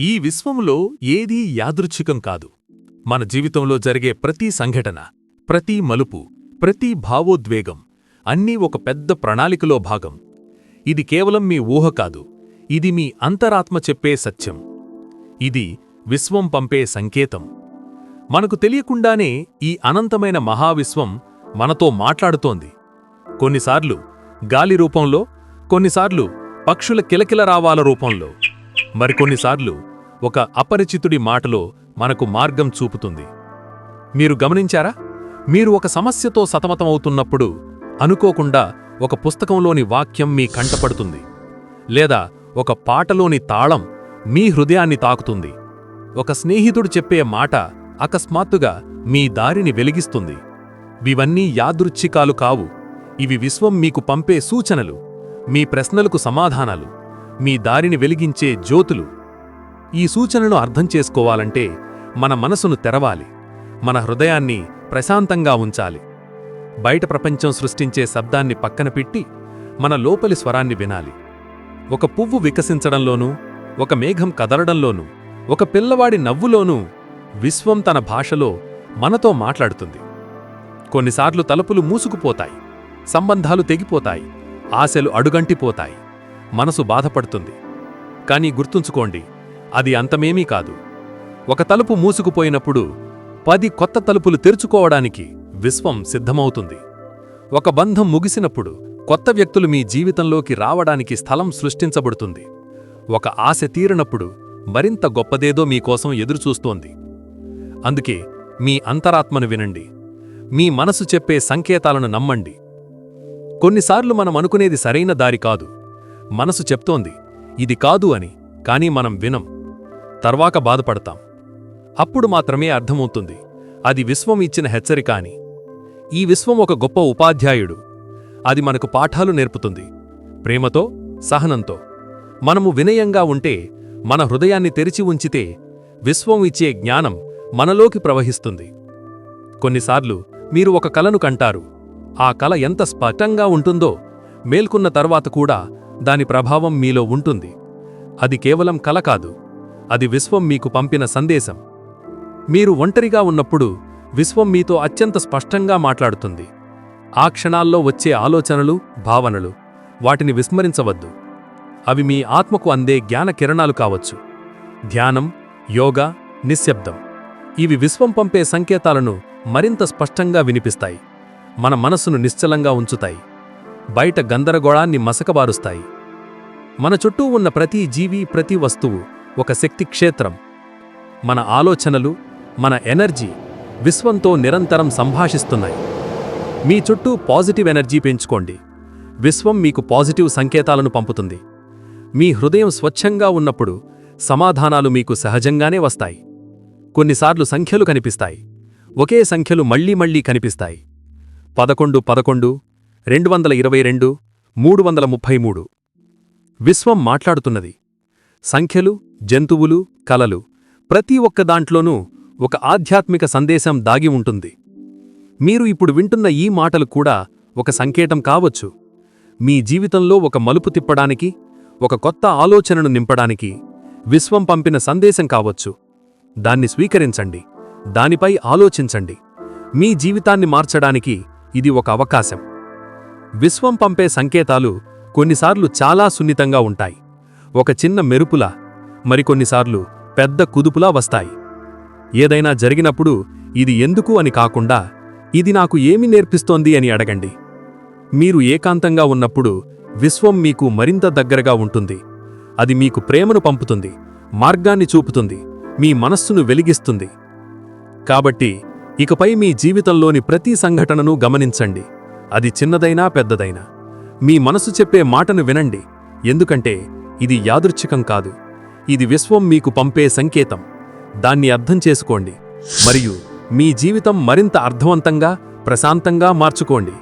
ఈ విశ్వంలో ఏదీ యాదృచ్ఛికం కాదు. మన జీవితంలో జరిగే ప్రతి సంఘటన ప్రతి మలుపు ప్రతి భావోద్వేగం అన్నీ ఒక పెద్ద ప్రణాళికలో భాగం. ఇది కేవలం మీ ఊహ కాదు ఇది మీ అంతరాత్మ చెప్పే సత్యం. ఇది విశ్వం పంపే సంకేతం. మనకు తెలియకుండానే ఈ అనంతమైన మహావిశ్వం మనతో మాట్లాడుతోంది. కొన్నిసార్లు గాలి రూపంలో కొన్నిసార్లు పక్షుల కిలకిల రావాల రూపంలో మరికొన్నిసార్లు ఒక అపరిచితుడి మాటలో మనకు మార్గం చూపుతుంది. మీరు గమనించారా? మీరు ఒక సమస్యతో సతమతమవుతున్నప్పుడు అనుకోకుండా ఒక పుస్తకంలోని వాక్యం మీ కంటపడుతుంది. లేదా ఒక పాటలోని తాళం మీ హృదయాన్ని తాకుతుంది. ఒక స్నేహితుడు చెప్పే మాట అకస్మాత్తుగా మీ దారిని వెలిగిస్తుంది. ఇవన్నీ యాదృచ్ఛికాలు కావు. ఇవి విశ్వం మీకు పంపే సూచనలు. మీ ప్రశ్నలకు సమాధానాలు. మీ దారిని వెలిగించే జ్యోతులు. ఈ సూచనను అర్థం చేసుకోవాలంటే మన మనసును తెరవాలి. మన హృదయాన్ని ప్రశాంతంగా ఉంచాలి. బయట ప్రపంచం సృష్టించే శబ్దాన్ని పక్కన పెట్టి మన లోపలి స్వరాన్ని వినాలి. ఒక పువ్వు వికసించడంలోనూ ఒక మేఘం కదలడంలోనూ ఒక పిల్లవాడి నవ్వులోనూ విశ్వం తన భాషలో మనతో మాట్లాడుతుంది. కొన్నిసార్లు తలుపులు మూసుకుపోతాయి. సంబంధాలు తెగిపోతాయి. ఆశలు అడుగంటిపోతాయి. మనసు బాధపడుతుంది. కానీ గుర్తుంచుకోండి అది అంతమేమీ కాదు. ఒక తలుపు మూసుకుపోయినప్పుడు పది కొత్త తలుపులు తెరుచుకోవడానికి విశ్వం సిద్ధమవుతుంది. ఒక బంధం ముగిసినప్పుడు కొత్త వ్యక్తులు మీ జీవితంలోకి రావడానికి స్థలం సృష్టించబడుతుంది. ఒక ఆశ తీరినప్పుడు మరింత గొప్పదేదో మీకోసం ఎదురుచూస్తోంది. అందుకే మీ అంతరాత్మను వినండి. మీ మనసు చెప్పే సంకేతాలను నమ్మండి. కొన్నిసార్లు మనం అనుకునేది సరైన దారి కాదు. మనసు చెప్తోంది ఇది కాదు అని కానీ మనం వినం. తర్వాక బాధపడతాం. అప్పుడు మాత్రమే అర్థమవుతుంది. అది విశ్వం ఇచ్చిన హెచ్చరిక అని. ఈ విశ్వం ఒక గొప్ప ఉపాధ్యాయుడు. అది మనకు పాఠాలు నేర్పుతుంది. ప్రేమతో సహనంతో. మనము వినయంగా ఉంటే మన హృదయాన్ని తెరిచి ఉంచితే విశ్వం ఇచ్చే జ్ఞానం మనలోకి ప్రవహిస్తుంది. కొన్నిసార్లు మీరు ఒక కలను కంటారు. ఆ కల ఎంత స్పష్టంగా ఉంటుందో మేల్కొన్న తర్వాత కూడా దాని ప్రభావం మీలో ఉంటుంది. అది కేవలం కల కాదు. అది విశ్వం మీకు పంపిన సందేశం. మీరు ఒంటరిగా ఉన్నప్పుడు విశ్వం మీతో అత్యంత స్పష్టంగా మాట్లాడుతుంది. ఆ క్షణాల్లో వచ్చే ఆలోచనలు భావనలు వాటిని విస్మరించవద్దు. అవి మీ ఆత్మకు అందే జ్ఞాన కిరణాలు కావచ్చు. ధ్యానం యోగా నిశ్శబ్దం ఇవి విశ్వం పంపే సంకేతాలను మరింత స్పష్టంగా వినిపిస్తాయి. మన మనసును నిశ్చలంగా ఉంచుతాయి. బయట గందరగోళాన్ని మసకబారుస్తాయి. మన చుట్టూ ఉన్న ప్రతి జీవి ప్రతి వస్తువు ఒక శక్తి క్షేత్రం. మన ఆలోచనలు మన ఎనర్జీ విశ్వంతో నిరంతరం సంభాషిస్తున్నాయి. మీ చుట్టూ పాజిటివ్ ఎనర్జీ పెంచుకోండి. విశ్వం మీకు పాజిటివ్ సంకేతాలను పంపుతుంది. మీ హృదయం స్వచ్ఛంగా ఉన్నప్పుడు సమాధానాలు మీకు సహజంగానే వస్తాయి. కొన్నిసార్లు సంఖ్యలు కనిపిస్తాయి. ఒకే సంఖ్యలు మళ్ళీ మళ్ళీ కనిపిస్తాయి. పదకొండు పదకొండు రెండు వందల ఇరవై రెండు మూడు వందల ముప్పై మూడు. విశ్వం మాట్లాడుతున్నది. సంఖ్యలు జంతువులు కలలు ప్రతి ఒక్క దాంట్లోనూ ఒక ఆధ్యాత్మిక సందేశం దాగి ఉంటుంది. మీరు ఇప్పుడు వింటున్న ఈ మాటలు కూడా ఒక సంకేతం కావచ్చు. మీ జీవితంలో ఒక మలుపు తిప్పడానికి ఒక కొత్త ఆలోచనను నింపడానికి విశ్వం పంపిన సందేశం కావచ్చు. దాన్ని స్వీకరించండి. దానిపై ఆలోచించండి. మీ జీవితాన్ని మార్చడానికి ఇది ఒక అవకాశం. విశ్వం పంపే సంకేతాలు కొన్నిసార్లు చాలా సున్నితంగా ఉంటాయి. ఒక చిన్న మెరుపులా మరికొన్నిసార్లు పెద్ద కుదుపులా వస్తాయి. ఏదైనా జరిగినప్పుడు ఇది ఎందుకు అని కాకుండా ఇది నాకు ఏమి నేర్పిస్తోంది అని అడగండి. మీరు ఏకాంతంగా ఉన్నప్పుడు విశ్వం మీకు మరింత దగ్గరగా ఉంటుంది. అది మీకు ప్రేమను పంపుతుంది మార్గాన్ని చూపుతుంది మీ మనస్సును వెలిగిస్తుంది. కాబట్టి ఇకపై మీ జీవితంలోని ప్రతి సంఘటనను గమనించండి. అది చిన్నదైనా పెద్దదైనా. మీ మనసు చెప్పే మాటను వినండి. ఎందుకంటే ఇది యాదృచ్ఛికం కాదు. ఇది విశ్వం మీకు పంపే సంకేతం. దాన్ని అర్థం చేసుకోండి. మరియు మీ జీవితం మరింత అర్థవంతంగా ప్రశాంతంగా మార్చుకోండి.